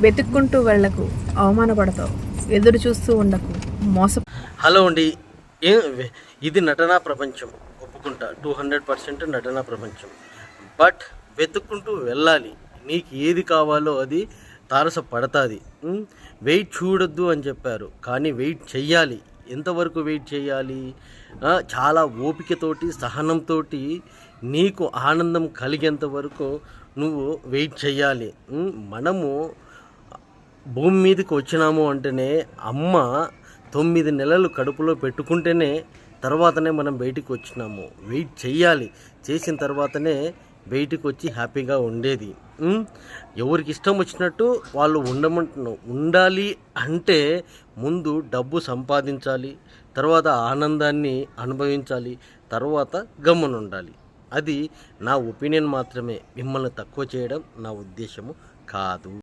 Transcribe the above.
వెతుక్కుంటూ వెళ్ళకు అవమానపడతావు. ఎదురు చూస్తూ ఉండకు. మోసం హలో అండి. ఇది నటనా ప్రపంచం. ఒప్పుకుంటా. టూ హండ్రెడ్ పర్సెంట్ నటనా ప్రపంచం. బట్ వెతుక్కుంటూ వెళ్ళాలి. నీకు ఏది కావాలో అది తారస పడతాది వెయిట్ చూడొద్దు అని చెప్పారు. కానీ వెయిట్ చెయ్యాలి. ఎంతవరకు వెయిట్ చేయాలి చాలా ఓపికతోటి సహనంతో నీకు ఆనందం కలిగేంత వరకు నువ్వు వెయిట్ చేయాలి మనము భూమి మీదకి వచ్చినాము అంటేనే అమ్మ తొమ్మిది నెలలు కడుపులో పెట్టుకుంటేనే తర్వాతనే మనం బయటికి వచ్చినాము. వెయిట్ చేయాలి చేసిన తర్వాతనే బయటికి వచ్చి హ్యాపీగా ఉండేది. ఎవరికి ఇష్టం వచ్చినట్టు వాళ్ళు ఉండమంటున్నావు ఉండాలి అంటే ముందు డబ్బు సంపాదించాలి తర్వాత ఆనందాన్ని అనుభవించాలి తర్వాత గమ్మున ఉండాలి అది నా ఒపీనియన్ మాత్రమే. మిమ్మల్ని తక్కువ చేయడం నా ఉద్దేశము కాదు.